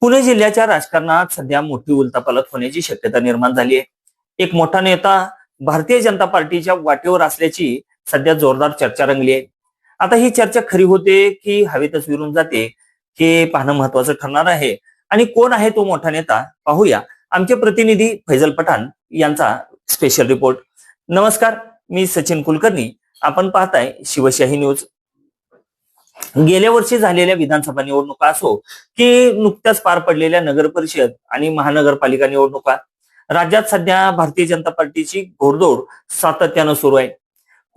पुणे जिल्ह्याच्या राजकारणात सध्या मोठी उलतापालत होण्याची शक्यता निर्माण झाली आहे. एक मोठा नेता भारतीय जनता पार्टीच्या वाटेवर असल्याची सध्या जोरदार चर्चा रंगली आहे. आता ही चर्चा खरी होते की हवेतच विरून जाते हे पाहणं महत्वाचं ठरणार आहे. आणि कोण आहे तो मोठा नेता? पाहूया. आमचे प्रतिनिधी फैजल पठाण यांचा स्पेशल रिपोर्ट नमस्कार मी सचिन कुलकर्णी. आपण पाहताय शिवशाही न्यूज. गेल्या वर्षी झालेल्या विधानसभा निवडणुका असो की नुकत्याच पार पडलेल्या नगर परिषद आणि महानगरपालिका निवडणुका राज्यात सध्या भारतीय जनता पार्टीची घोडदौड सातत्यानं सुरू आहे.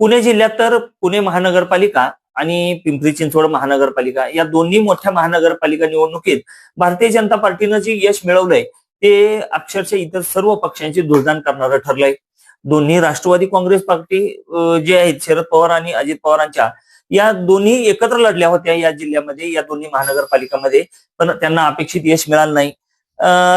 पुणे जिल्ह्यात तर पुणे महानगरपालिका आणि पिंपरी चिंचवड महानगरपालिका या दोन्ही मोठ्या महानगरपालिका निवडणुकीत भारतीय जनता पार्टीनं जे यश मिळवलंय ते अक्षरशः इतर सर्व पक्षांची दुर्दान करणारं ठरलंय. दोन्ही राष्ट्रवादी काँग्रेस पार्टी जे आहेत शरद पवार आणि अजित पवारांच्या या दोन्ही एकत्र लढल्या होत्या या जिल्ह्यामध्ये या दोन्ही महानगरपालिकामध्ये पण त्यांना अपेक्षित यश मिळालं नाही.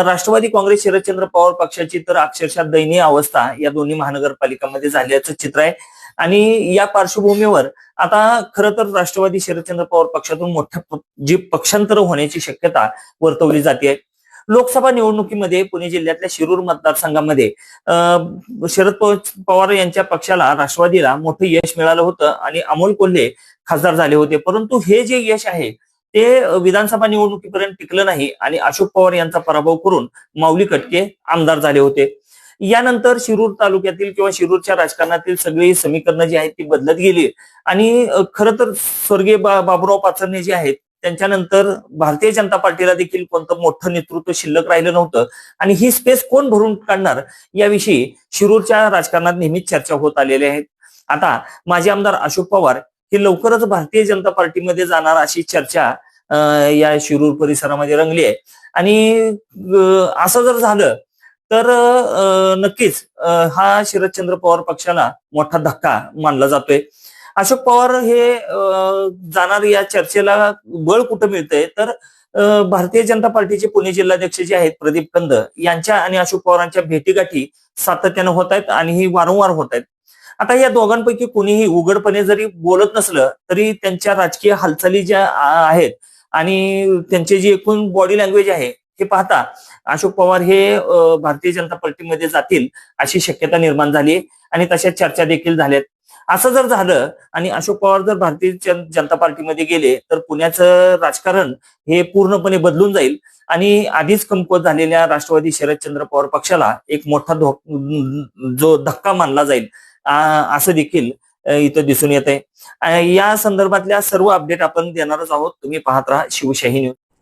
राष्ट्रवादी काँग्रेस शरदचंद्र पवार पक्षाची तर अक्षरशः दयनीय अवस्था या दोन्ही महानगरपालिकामध्ये झाल्याचं चित्र आहे. आणि या पार्श्वभूमीवर आता खरं तर राष्ट्रवादी शरदचंद्र पवार पक्षातून मोठ्या जी पक्षांतर होण्याची शक्यता वर्तवली जाते. लोकसभा निवडणुकीमध्ये पुणे जिल्ह्यातल्या शिरूर मतदारसंघामध्ये अं, शरद पवार यांच्या पक्षाला राष्ट्रवादीला मोठं यश मिळालं होतं आणि अमोल कोल्हे खासदार झाले होते. परंतु हे जे यश आहे ते विधानसभा निवडणुकीपर्यंत टिकलं नाही आणि अशोक पवार यांचा पराभव करून माऊली कटके आमदार झाले होते. यानंतर शिरूर तालुक्यातील किंवा शिरूरच्या राजकारणातील सगळी समीकरणं जी आहेत ती बदलत गेली. आणि खर खरं तर स्वर्गीय बा- बाबुराव पाचरणे जे आहेत त्यांच्यानंतर भारतीय जनता पार्टीला देखील कोणतं मोठं नेतृत्व शिल्लक राहिलं नव्हतं. आणि ही स्पेस कोण भरून काढणार? याविषयी शिरूरच्या राजकारणात नेहमीच चर्चा होत आलेल्या आहेत आता माजी आमदार अशोक पवार हे लवकरच भारतीय जनता पार्टीमध्ये जाणार अशी चर्चा या शिरूर परिसरामध्ये रंगली आहे. आणि असं जर झालं तर नक्कीच हा शरदचंद्र पवार पक्षाला मोठा धक्का मानला जातोय. अशोक पवार हे जाणार या चर्चेला बळ कुठं मिळतंय? तर भारतीय जनता पार्टीचे पुणे जिल्हाध्यक्ष जे आहेत प्रदीप कंद यांच्या आणि अशोक पवारांच्या भेटीगाठी सातत्यानं होत आहेत आणि ही वारंवार होत आहेत आता या दोघांपैकी कुणीही उघडपणे जरी बोलत नसलं तरी त्यांच्या राजकीय हालचाली ज्या आहेत आणि त्यांची जी एकूण बॉडी लँग्वेज आहे हे पाहता अशोक पवार हे भारतीय जनता पार्टीमध्ये जातील अशी शक्यता निर्माण झाली आणि तशा चर्चा देखील झाल्यात. असं जर झालं आणि अशोक पवार जर भारतीय जनता पार्टीमध्ये गेले तर पुण्याचं राजकारण हे पूर्णपणे बदलून जाईल. आणि आधीच कमकुवत झालेल्या राष्ट्रवादी शरदचंद्र पवार पक्षाला एक मोठा धो जो धक्का मानला जाईल असं देखील इथं दिसून येत आहे या संदर्भातल्या सर्व अपडेट आपण देणारच आहोत. तुम्ही पाहत राहा शिवशाही न्यूज.